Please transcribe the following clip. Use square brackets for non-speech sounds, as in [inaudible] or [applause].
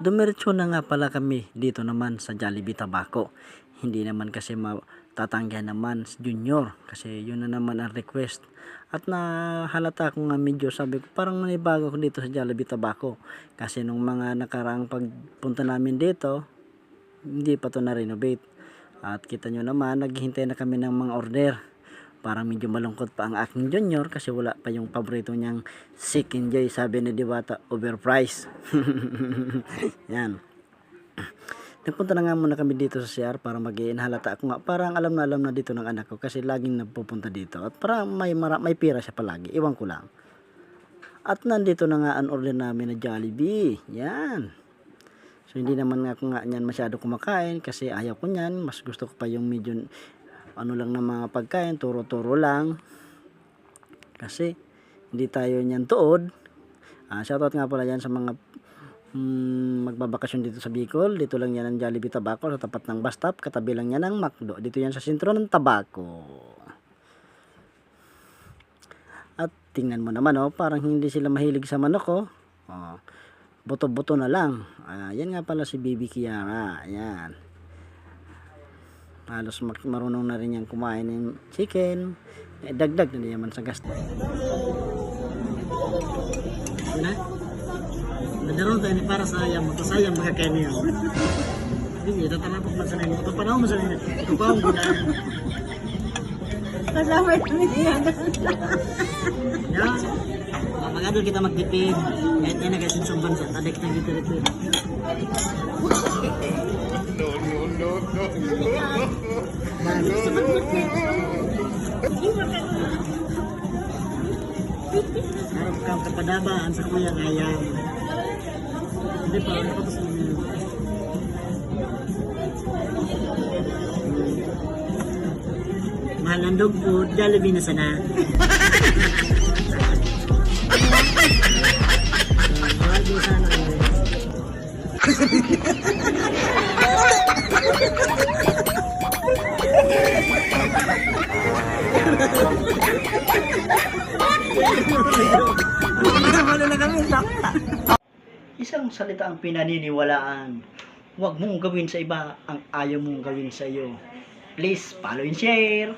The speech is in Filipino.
Dumiretso na nga pala kami dito naman sa Jollibee Tabaco. Hindi naman kasi matatanggihan naman si Junior kasi yun na naman ang request. At nahalata ko nga medyo sabi ko parang manibago ko dito sa Jollibee Tabaco. Kasi nung mga nakaraang pagpunta namin dito, hindi pa to na-renovate. At kita nyo naman, naghihintay na kami ng mga order. Parang medyo malungkot pa ang aking junior kasi wala pa yung paborito niyang Sick Enjoy. Sabi ni Diwata, overpriced. [laughs] Yan. Nagpunta na nga muna kami dito sa CR para mag halata ako nga. Parang alam na alam na dito ng anak ko kasi laging nagpupunta dito. At parang may, mara, may pira siya palagi. Iwan ko lang. At nandito na nga ang order namin na Jollibee. Yan. So hindi naman ako nga niyan masyado kumakain kasi ayaw ko niyan. Mas gusto ko pa yung medyo ano lang ng mga pagkain, turo-turo lang. Kasi hindi tayo niyan tuod. Ah, shoutout nga pala yan sa mga mm, magbabakasyon dito sa Bicol. Dito lang yan ang Jollibee Tabaco sa tapat ng bus stop. Katabi lang yan ng McDo. Dito yan sa sentro ng Tabaco. At tingnan mo naman oh, parang hindi sila mahilig sa manok oh. Oh, buto-buto na lang. Ah, yan nga pala si Bibi Kiara. Ayan. Halos marunong na rin yan kumain ng chicken. Eh, dagdag na naman sa gasto. Na? Nadaroon tayo ni para sa ayam. Magkasayang makakain niyo. Hindi. Ito pa na mo sa nimo. Ito pa ang gunaan. Kasama yung yan. Magadol kita magtipid. Kahit yan na kasi sa bansa. Tadik na kita rito. Balik sa bansa. Harap kang kapadabaan sa kuya ayam. Hindi pa, ano pa sa inyo? Mahal ang dog food, Jollibee na sana. Isang salita ang pinaniniwalaan. Huwag mong gawin sa iba ang ayaw mong gawin sa iyo. Please follow and share.